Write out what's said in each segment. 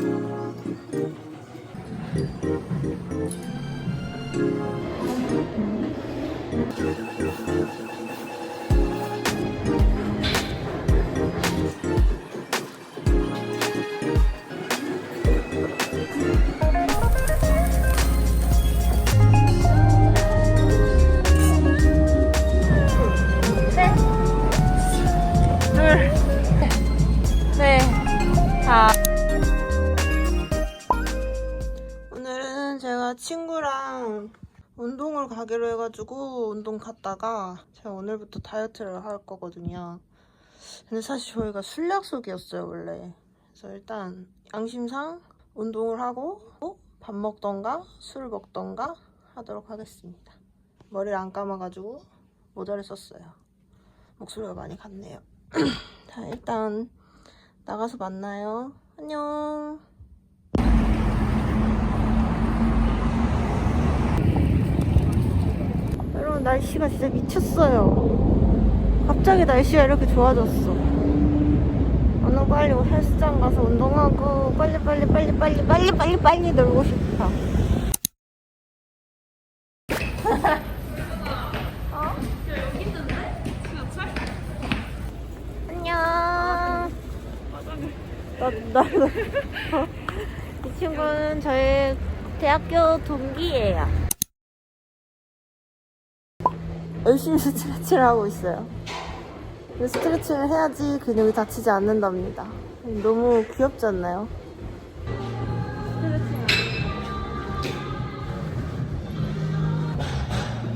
둘, 운동을 가기로 해가지고 운동 갔다가 제가 오늘부터 다이어트를 할 거거든요. 근데 사실 저희가 술 약속이었어요, 원래. 그래서 일단 양심상 운동을 하고 밥 먹던가 술을 먹던가 하도록 하겠습니다. 머리를 안 감아가지고 모자를 썼어요. 목소리가 많이 갔네요. 자, 일단 나가서 만나요. 안녕. 여러분, 날씨가 진짜 미쳤어요. 갑자기 날씨가 이렇게 좋아졌어. 오늘 빨리 헬스장 가서 운동하고 빨리 빨리 빨리 빨리 빨리 빨리 빨리 놀고 싶다. 안녕. 나, 나, 이 친구는 저희 대학교 동기예요. 열심히 스트레치를 하고 있어요. 이 스트레치를 해야지 근육이 다치지 않는답니다. 너무 귀엽지 않나요?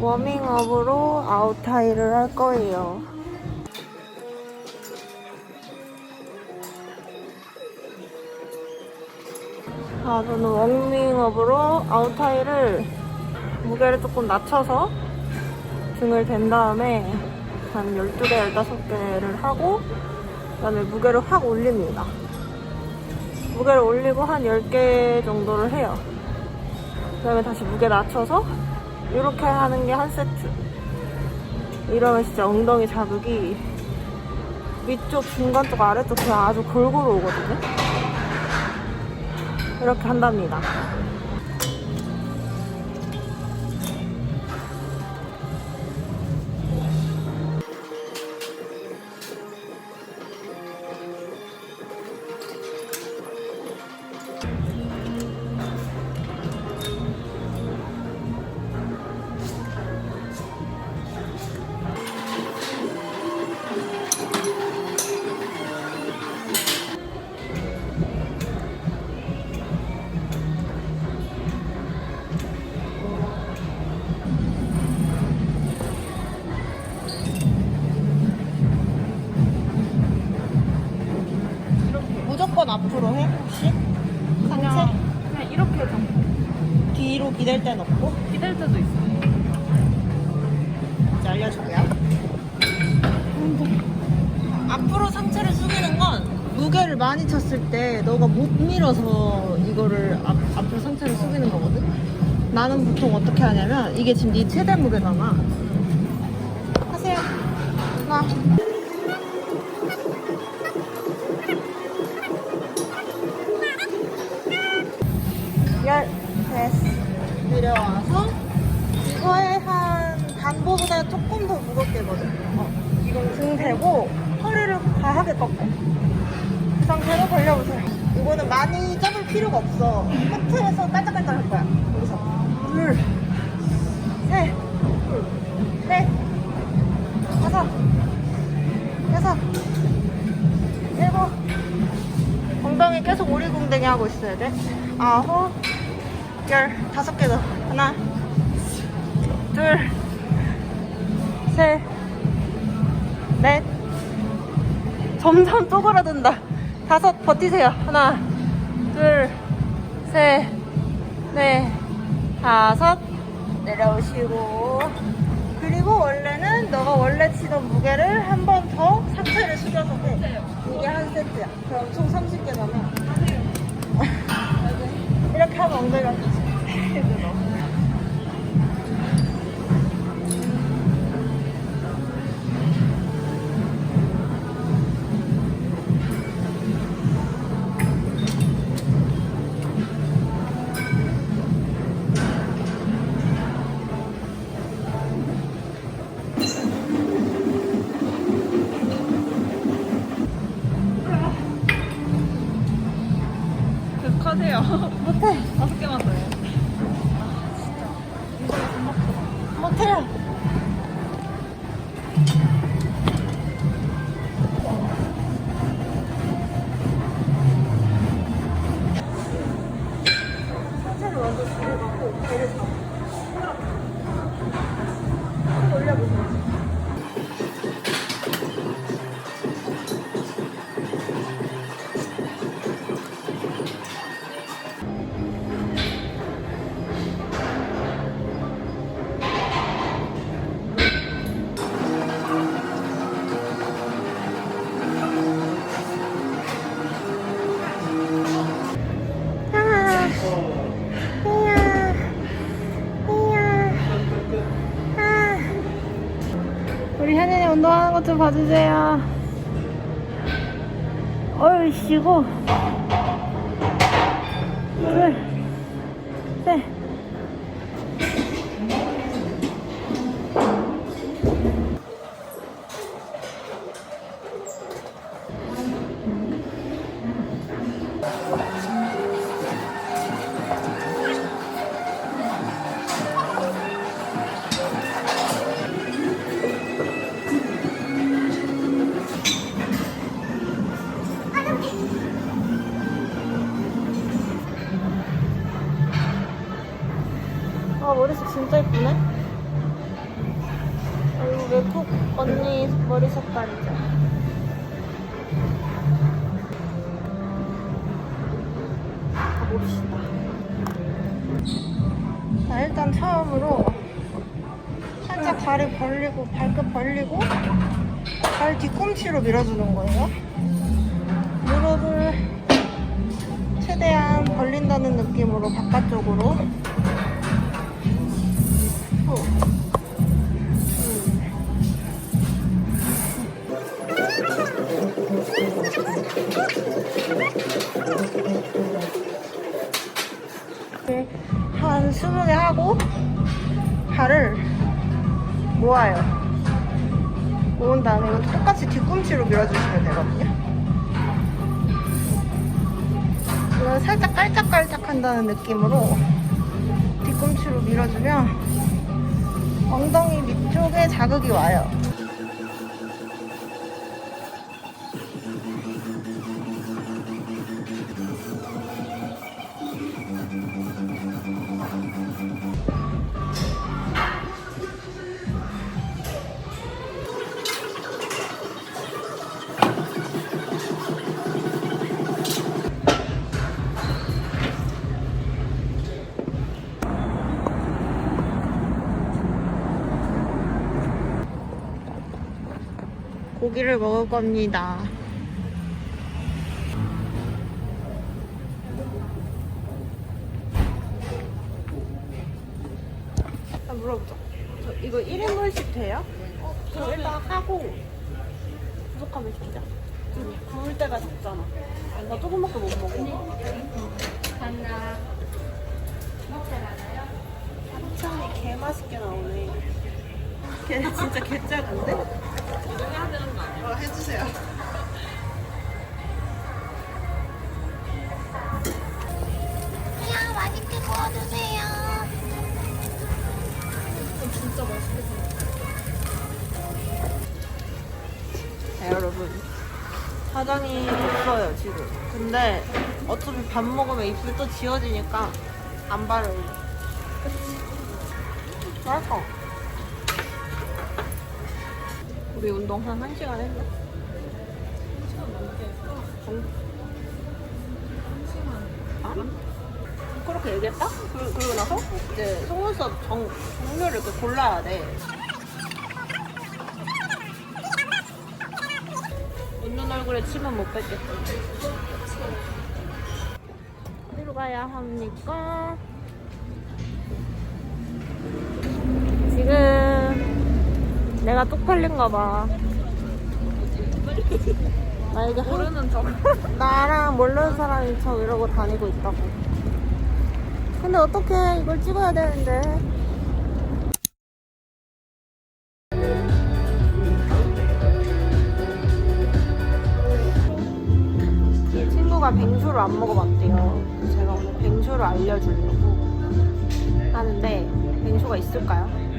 워밍업으로 아웃타이를 할 거예요. 아, 저는 워밍업으로 아웃타이를 무게를 조금 낮춰서 등을 댄 다음에 한 12개, 15개를 하고 그다음에 무게를 확 올립니다. 무게를 올리고 한 10개 정도를 해요. 그다음에 다시 무게 낮춰서 이렇게 하는 게 한 세트. 이러면 진짜 엉덩이 자극이 위쪽, 중간 쪽, 아래쪽 그냥 아주 골고루 오거든요. 이렇게 한답니다. 해? 혹시? 상체? 그냥 이렇게 잡고 뒤로 기댈 땐 없고? 기댈 때도 있어. 이제 알려줄게요. 앞으로 상체를 숙이는 건 무게를 많이 쳤을 때 너가 못 밀어서 이거를 앞, 앞으로 상체를 숙이는 거거든? 나는 보통 어떻게 하냐면 이게 지금 네 최대 무게잖아. 하세요. 하나. 반보보다 조금 더 무겁게 거든. 어, 이건 등 대고 허리를 과하게 꺾어. 그 상태로 벌려보세요. 이거는 많이 잡을 필요가 없어. 끝에서 깔짝깔짝 할 거야. 여기서. 둘, 셋, 넷, 다섯, 여섯, 일곱. 엉덩이 계속 오리궁뎅이 하고 있어야 돼. 아홉, 열, 다섯 개 더. 하나, 둘, 셋, 넷. 점점 쪼그라든다. 다섯, 버티세요. 하나, 둘, 셋, 넷, 다섯. 내려오시고. 그리고 원래는 너가 원래 치던 무게를 한 번 더 상체를 숙여서 해. 이게 한 세트야. 그럼 총 30개 남아. 이렇게 하면 엉덩이가 다섯 개만 더요. 못해요. 상체 것 좀 봐주세요. 어이씨고. 둘, 진짜 예쁘네. 아, 이거 외국 언니 머리 색깔이죠. 가봅시다. 자 일단 처음으로 살짝 다리 벌리고 발끝 벌리고 발 뒤꿈치로 밀어주는 거예요. 무릎을 최대한 벌린다는 느낌으로 바깥쪽으로 한 20개 하고 발을 모아요. 모은 다음에 이거 똑같이 뒤꿈치로 밀어주시면 되거든요. 이걸 살짝 깔짝깔짝 한다는 느낌으로 뒤꿈치로 밀어주면 엉덩이 밑쪽에 자극이 와요. 고기를 먹을 겁니다. 아, 물어보자. 저 이거 1인분씩 돼요? 어, 그럼 일단 하고 부족하면 시키자. 지금 부을 때가 적잖아. 나 조금밖에 못 먹어. 하나. 한창이 개 맛있게 나오네. 걔 진짜 개 작은데? 어, 해주세요. 그냥 맛있게 구워주세요. 진짜 맛있겠다. 자, 여러분. 화장이 됐어요, 지금. 근데 어차피 밥 먹으면 입술 또 지워지니까 안 바르고. 그치? 맛있어. 우리 운동 한 1시간 했나? 1시간 넘게 했어. 아? 그렇게 얘기했다? 그, 그리고 나서 이제 속눈썹 정, 종류를 이렇게 골라야 돼. 웃는 얼굴에 침은 못 뱉겠다. 어디로 가야 합니까? 지금 내가 쪽팔린가 봐. 나 이게 한, 모르는 척. 나랑 모르는 사람인 척 이러고 다니고 있다고. 근데 어떻게 이걸 찍어야 되는데? 친구가 친구가 뱅수를 안 먹어봤대요. 그래서 제가 오늘 뱅수를 알려주려고 하는데 뱅수가 있을까요?